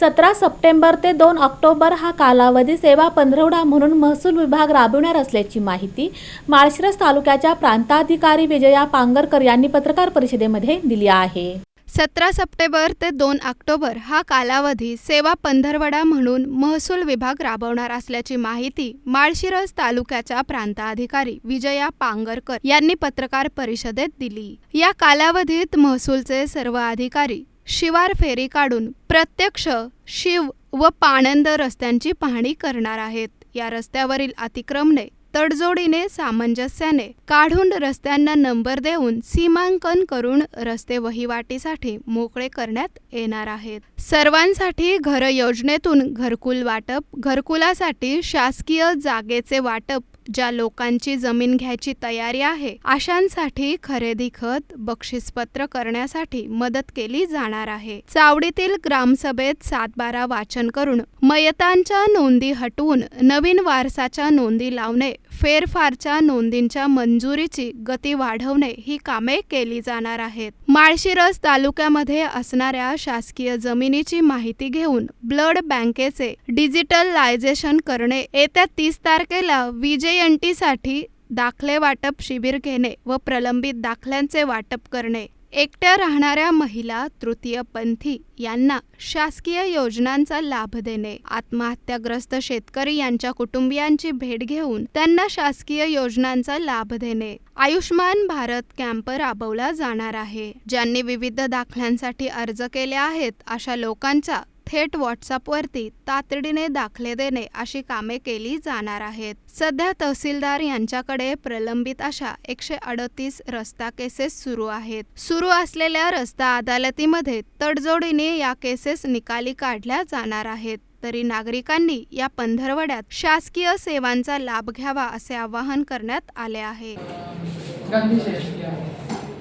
सतरा सप्टेंबर ते दोन ऑक्टोबर हा कालावधी सेवा पंधरवडा म्हणून महसूल विभाग राबविणार असल्याची माहिती माळशिरस तालुक्याच्या प्रांताधिकारी विजया पांगरकर यांनी पत्रकार परिषदेमध्ये दिली आहे. सतरा सप्टेंबर ते दोन ऑक्टोबर हा कालावधी सेवा पंधरवडा म्हणून महसूल विभाग राबवणार असल्याची माहिती माळशिरस तालुक्याच्या प्रांताधिकारी विजया पांगरकर यांनी पत्रकार परिषदेत दिली. या कालावधीत महसूलचे सर्व अधिकारी शिवार फेरी काढून प्रत्यक्ष शिव व पाणंद रस्त्यांची पाहणी करणार आहेत. या रस्त्यावरील अतिक्रमणे तडजोडीने सामंजस्याने काढून रस्त्यांना नंबर देऊन सीमांकन करून रस्ते वहिवाटीसाठी मोकळे करण्यात येणार आहेत. सर्वांसाठी घर योजनेतून घरकुल वाटप घरकुलासाठी शासकीय जागेचे वाटप ज्या लोकांची जमीन घ्यायची तयारी आहे अशांसाठी खरेदी खत बक्षीसपत्र करण्यासाठी मदत केली जाणार आहे. चावडीतील ग्रामसभेत सातबारा वाचन करून मयतांच्या नोंदी हटवून नवीन वारसाच्या नोंदी लावणे फेरफारच्या नोंदींच्या मंजुरीची गती वाढवणे ही कामे केली जाणार आहेत. माळशिरस तालुक्यामध्ये असणाऱ्या शासकीय जमिनीची माहिती घेऊन ब्लड बँकेचे डिजिटलायझेशन करणे येत्या तीस तारखेला विजयंटीसाठी दाखले वाटप शिबिर घेणे व प्रलंबित दाखल्यांचे वाटप करणे. एकट्या राहणाऱ्या महिला तृतीयपंथी यांना शासकीय योजनांचा लाभ देणे आत्महत्याग्रस्त शेतकरी यांच्या कुटुंबियांची भेट घेऊन त्यांना शासकीय योजनांचा लाभ देणे. आयुष्मान भारत कॅम्प राबवला जाणार आहे. ज्यांनी विविध दाखल्यांसाठी अर्ज केले आहेत अशा लोकांचा थेट व्हॉट्सअपवरती तातडीने दाखले देणे अशी कामे केली जाणार आहेत. सध्या तहसीलदार यांच्याकडे प्रलंबित अशा एकशे अडतीस रस्ता केसेस सुरू आहेत. सुरू असलेल्या रस्ता अदालतीमध्ये तडजोडीने या केसेस निकाली काढल्या जाणार आहेत. तरी नागरिकांनी या पंधरवड्यात शासकीय सेवांचा लाभ घ्यावा असे आवाहन करण्यात आले आहे.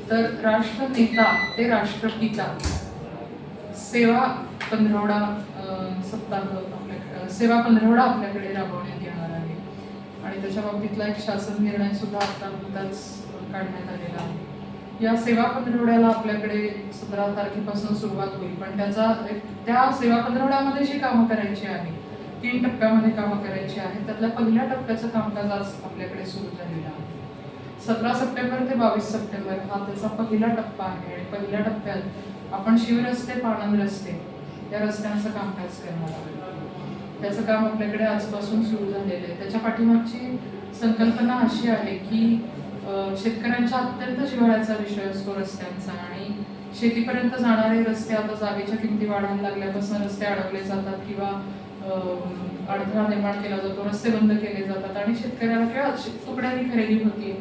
तर राष्ट्रनेता ते राष्ट्रपिता सेवा पंधरवडा सप्ताह सेवा पंधरवडा आपल्याकडे राबवण्यात येणार आहे. आणि त्याच्या बाबतीतला एक शासन निर्णय सुद्धा आता नुकताच काढण्यात आलेला आहे. या सेवा पंधरवड्याला आपल्याकडे सतरा तारखेपासून सुरुवात होईल. पण त्याचा एक- त्या सेवा पंधरवड्यामध्ये जी कामं करायची आहे तीन टप्प्यामध्ये कामं करायची आहेत त्यातल्या पहिल्या टप्प्याचं कामकाज आज आपल्याकडे सुरू झालेलं आहे. सतरा सप्टेंबर ते बावीस सप्टेंबर हा त्याचा पहिला टप्पा आहे. आणि पहिल्या टप्प्यात आपण शिवरस्ते पाणंद रस्ते या रस्त्यांचं कामकाज करणार आहोत त्याचं काम आपल्याकडे आजपासून सुरू झालेलं आहे. त्याच्या पाठीमागची संकल्पना अशी आहे की शेतकऱ्यांच्या अत्यंत जिव्हाळ्याचा विषय असतो रस्त्यांचा आणि शेतीपर्यंत जाणारे रस्ते आता जागेच्या किमती वाढायला लागल्यापासून रस्ते अडवले जातात किंवा अडथळा निर्माण केला जातो रस्ते बंद केले जातात आणि शेतकऱ्याला किंवा शे- तुकड्यांनी खरेदी होती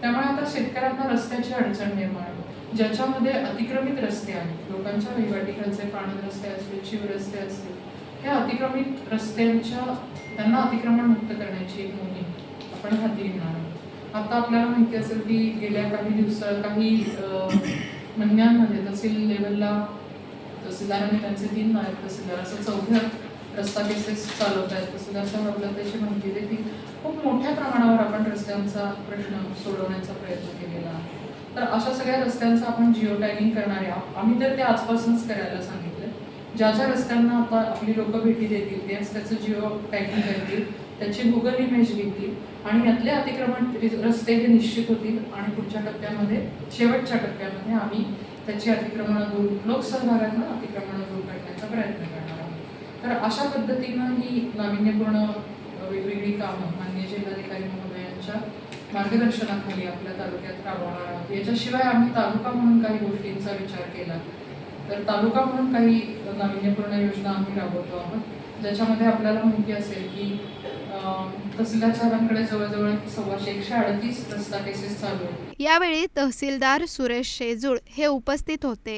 त्यामुळे आता शेतकऱ्यांना रस्त्याची अडचण निर्माण होते. ज्याच्यामध्ये अतिक्रमित रस्ते आहेत. लोकांच्या वहिवाटीकडचे पाणी रस्ते असतील शिव रस्ते असतील. ह्या अतिक्रमित रस्त्यांच्या त्यांना अतिक्रमण मुक्त करण्याची एक मोहीम आपण हाती घेणार आहोत. आता आपल्याला माहिती असेल की गेल्या काही दिवसात काही महिन्यांमध्ये तहसील लेवलला तहसीलदारांनी त्यांचे तीन नायब तहसीलदार असं चौथ्या रस्ता केसेस चालवत आहेत. तहसीलदारच्या त्याची माहिती देते खूप मोठ्या प्रमाणावर आपण रस्त्यांचा प्रश्न सोडवण्याचा प्रयत्न केलेला आहे. तर अशा सगळ्या रस्त्यांचं आपण जिओ टॅगिंग करणार आहोत आम्ही तर ते आजपासूनच करायला सांगितलं ज्या ज्या रस्त्यांना आता आपली लोक भेटी देतील ते त्याचं जिओ टॅगिंग करतील त्याची गुगल इमेज घेतील आणि यातले अतिक्रमण रस्ते हे निश्चित होतील आणि पुढच्या टप्प्यामध्ये शेवटच्या टप्प्यामध्ये आम्ही त्याची अतिक्रमणं दूर लोकसहभागांना अतिक्रमणं दूर करण्याचा प्रयत्न करणार आहोत. तर अशा पद्धतीनं ही नाविन्यपूर्ण वेगवेगळी कामं माननीय जिल्हाधिकारी महोदयांच्या मार्गदर्शनाखाली आपल्या तालुक्यात राबवणार आहोत. याच्याशिवाय आम्ही तालुका म्हणून काही गोष्टींचा विचार केला. तर तालुका म्हणून काही नाविन्यपूर्ण योजना आम्ही राबवतो आहोत. ज्याच्यामध्ये आपल्याला माहिती असेल की अं, तहसीलदार साहेबांकडे जवळजवळ सव्वाशे एकशे अडतीस रस्ता केसेस चालू आहेत. यावेळी तहसीलदार सुरेश शेजूळ हे उपस्थित होते.